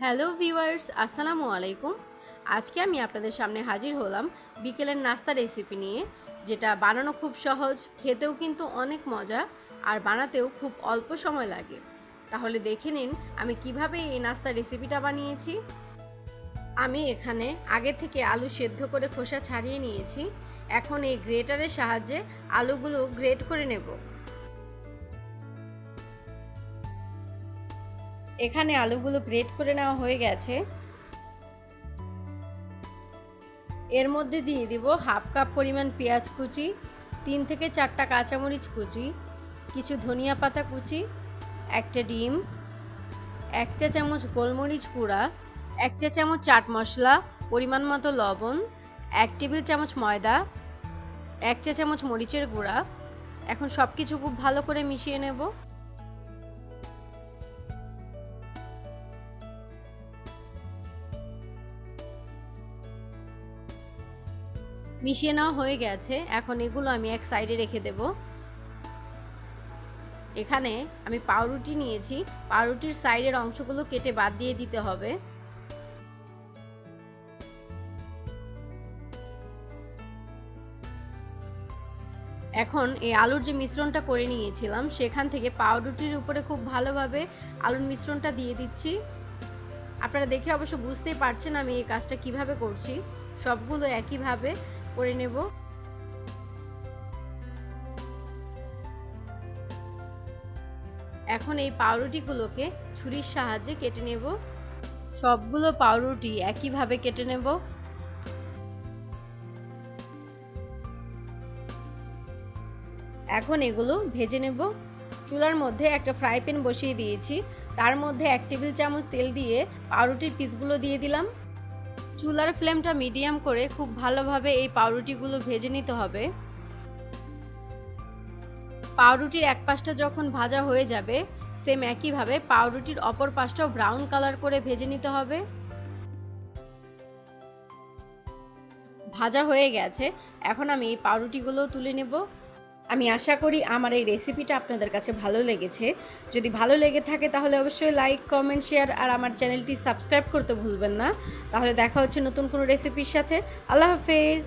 Hello viewers, আসসালামু আলাইকুম। আজকে আমি আপনাদের সামনে হাজির হলাম বিকেলের নাস্তা রেসিপি নিয়ে, যেটা বানানো খুব সহজ, খেতেও কিন্তু অনেক মজা, আর বানাতেও খুব অল্প সময় লাগে। তাহলে দেখে নিন আমি কীভাবে এই নাস্তা রেসিপিটা বানিয়েছি। আমি এখানে আগে থেকে আলু সেদ্ধ করে খোসা ছাড়িয়ে নিয়েছি। এখন এই গ্রেটারের সাহায্যে আলুগুলো গ্রেট করে নেব। এখানে আলুগুলো গ্রেট করে নেওয়া হয়ে গেছে। এর মধ্যে দিয়ে দিব হাফ কাপ পরিমাণ পেঁয়াজ কুচি, তিন থেকে চারটা কাঁচামরিচ কুচি, কিছু ধনিয়া পাতা কুচি, একটা ডিম, এক চা চামচ গোলমরিচ গুঁড়া, এক চা চামচ চাট মশলা, পরিমাণ মতো লবণ, এক টেবিল চামচ ময়দা, এক চা চামচ মরিচের গুঁড়া। এখন সব কিছু খুব ভালো করে মিশিয়ে নেব। মিশিয়ে নেওয়া হয়ে গেছে। এখন এগুলো আমি এক সাইডে রেখে দেব। এখানে আমি পাউরুটি নিয়েছি। পাউরুটির সাইডের অংশগুলো কেটে বাদ দিয়ে দিতে হবে। এখন এই আলুর যে মিশ্রণটা করে নিয়েছিলাম, সেখান থেকে পাউরুটির উপরে খুব ভালোভাবে আলুর মিশ্রণটা দিয়ে দিচ্ছি। আপনারা দেখে অবশ্য বুঝতেই পারছেন আমি এই কাজটা কীভাবে করছি। সবগুলো একইভাবে করে নেব। এখন এই পাউরুটিগুলোকে ছুরির সাহায্যে কেটে নেব। সবগুলো পাউরুটি একইভাবে কেটে নেব। এখন এগুলো ভেজে নেব। চুলার মধ্যে একটা ফ্রাই প্যান বসিয়ে দিয়েছি। তার মধ্যে এক টেবিল চামচ তেল দিয়ে পাউরুটির পিসগুলো দিয়ে দিলাম। চুলার ফ্লেমটা মিডিয়াম করে খুব ভালোভাবে এই পাউরুটিগুলো ভেজে নিতে হবে। পাউরুটির এক পাশটা যখন ভাজা হয়ে যাবে সেম একইভাবে পাউরুটির অপর পাশটাও ব্রাউন কালার করে ভেজে নিতে হবে। ভাজা হয়ে গেছে, এখন আমি এই পাউরুটিগুলো তুলে নেব। আমি আশা করি আমার এই রেসিপিটা আপনাদের কাছে ভালো লেগেছে। যদি ভালো লেগে থাকে তাহলে অবশ্যই লাইক কমেন্ট শেয়ার আর আমার চ্যানেলটি সাবস্ক্রাইব করতে ভুলবেন না। তাহলে দেখা হচ্ছে নতুন কোনো রেসিপির সাথে। আল্লাহ হাফেজ!